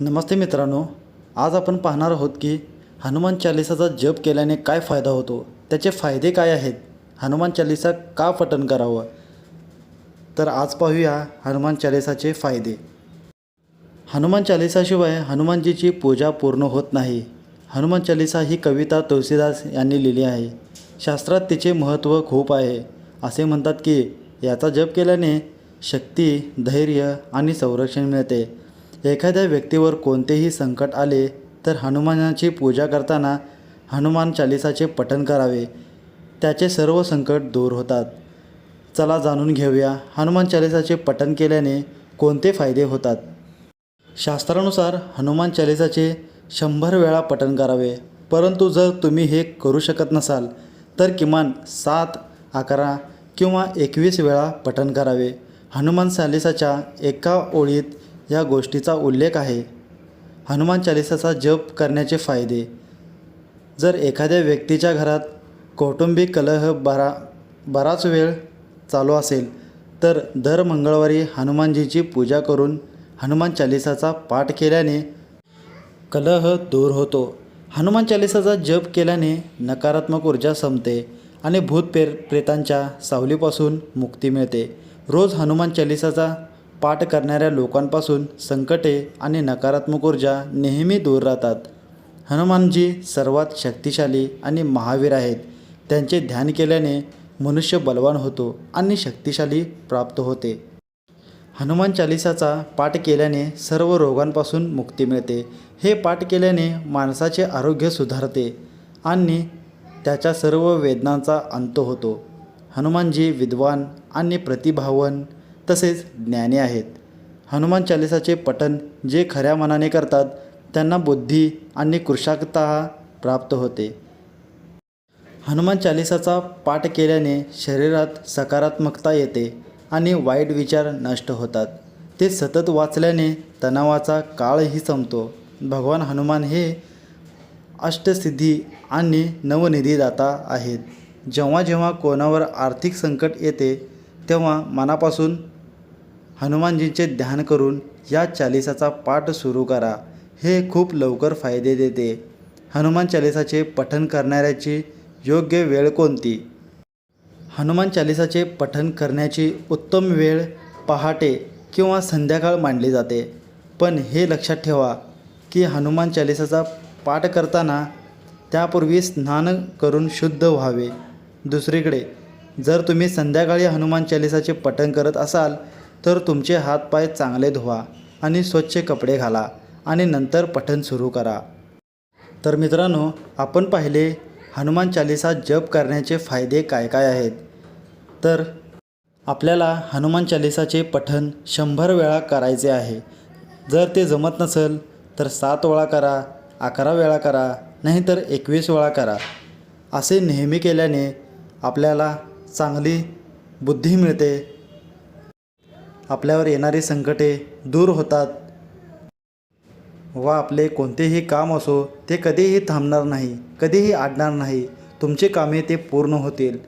नमस्ते मित्रांनो आज आपण पाहणार आहोत की हनुमान चालिसाचा जप केल्याने काय फायदा होतो? त्याचे फायदे काय आहेत? हनुमान चालिसा का पठण करावं? तर आज पाहूया हनुमान चालिसाचे फायदे. हनुमान चालिसाशिवाय हनुमानजीची पूजा पूर्ण होत नाही. हनुमान चालिसा ही कविता तुळशीदास यांनी लिहिली आहे. शास्त्रात तिचे महत्त्व खूप आहे. असे म्हणतात की याचा जप केल्याने शक्ती धैर्य आणि संरक्षण मिळते. एखाद्या व्यक्तीवर कोणतेही संकट आले तर हनुमानाची पूजा करताना हनुमान चालिसाचे पठण करावे. त्याचे सर्व संकट दूर होतात. चला जाणून घेऊया हनुमान चालिसाचे पठण केल्याने कोणते फायदे होतात. शास्त्रानुसार हनुमान चालिसाचे शंभर वेळा पठण करावे. परंतु जर तुम्ही हे करू शकत नसाल तर किमान सात अकरा किंवा एकवीस वेळा पठण करावे. हनुमान चालिसाच्या एका ओळीत या गोष्टीचा उल्लेख आहे. हनुमान चालिसाचा जप करण्याचे फायदे. जर एखाद्या व्यक्तीच्या घरात कौटुंबिक कलह बरा बराच वेळ चालू असेल तर दर मंगळवारी हनुमानजीची पूजा करून हनुमान चालिसाचा पाठ केल्याने कलह दूर होतो. हनुमान चालिसाचा जप केल्याने नकारात्मक ऊर्जा संपते आणि भूत प्रेतांच्या सावलीपासून मुक्ती मिळते. रोज हनुमान चालिसाचा पाठ करणाऱ्या लोकांपासून संकटे आणि नकारात्मक ऊर्जा नेहमी दूर राहतात. हनुमानजी सर्वात शक्तिशाली आणि महावीर आहेत. त्यांचे ध्यान केल्याने मनुष्य बलवान होतो आणि शक्तिशाली प्राप्त होते. हनुमान चालिसाचा पाठ केल्याने सर्व रोगांपासून मुक्ती मिळते. हे पाठ केल्याने माणसाचे आरोग्य सुधारते आणि त्याच्या सर्व वेदनांचा अंत होतो. हनुमानजी विद्वान आणि प्रतिभावन तसेच ज्ञानी आहेत. हनुमान चालिसाचे पठण जे खऱ्या मनाने करतात त्यांना बुद्धी आणि कृशाकता प्राप्त होते. हनुमान चालिसाचा पाठ केल्याने शरीरात सकारात्मकता येते आणि वाईट विचार नष्ट होतात. ते सतत वाचल्याने तणावाचा काळही संपतो. भगवान हनुमान हे अष्टसिद्धी आणि नवनिधीदाता आहेत. जेव्हा जेव्हा कोणावर आर्थिक संकट येते तेव्हा मनापासून हनुमानजींचे ध्यान करून या चालिसाचा पाठ सुरू करा. हे खूप लवकर फायदे देते. हनुमान चालिसाचे पठण करणाऱ्याची योग्य वेळ कोणती? हनुमान चालिसाचे पठण करण्याची उत्तम वेळ पहाटे किंवा संध्याकाळ मानली जाते. पण हे लक्षात ठेवा की हनुमान चालिसाचा पाठ करताना त्यापूर्वी स्नान करून शुद्ध व्हावे. दुसरीकडे जर तुम्ही संध्याकाळी हनुमान चालिसाचे पठण करत असाल तर तुमचे हातपाय चांगले धुवा आणि स्वच्छ कपडे घाला आणि नंतर पठण सुरू करा. तर मित्रांनो आपण पाहिले हनुमान चालिसा जप करण्याचे फायदे काय काय आहेत? तर आपल्याला हनुमान चालिसाचे पठण शंभर वेळा करायचे आहे. जर ते जमत नसेल तर सात वेळा करा अकरा वेळा करा नाहीतर एकवीस वेळा करा. असे नेहमी केल्याने आपल्याला चांगली बुद्धी मिळते आपल्यावर येणारी संकटे दूर होतात. व आपले कोणतेही काम असो ते कधीही थांबणार नाही कधीही आडणार नाही. तुमचे कामे ते पूर्ण होतील.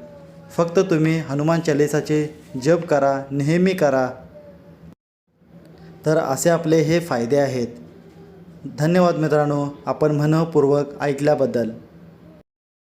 फक्त तुम्ही हनुमान चालिसाचे जप करा नेहमी करा. तर असे आपले हे फायदे आहेत. धन्यवाद मित्रांनो आपण मनपूर्वक ऐकल्याबद्दल.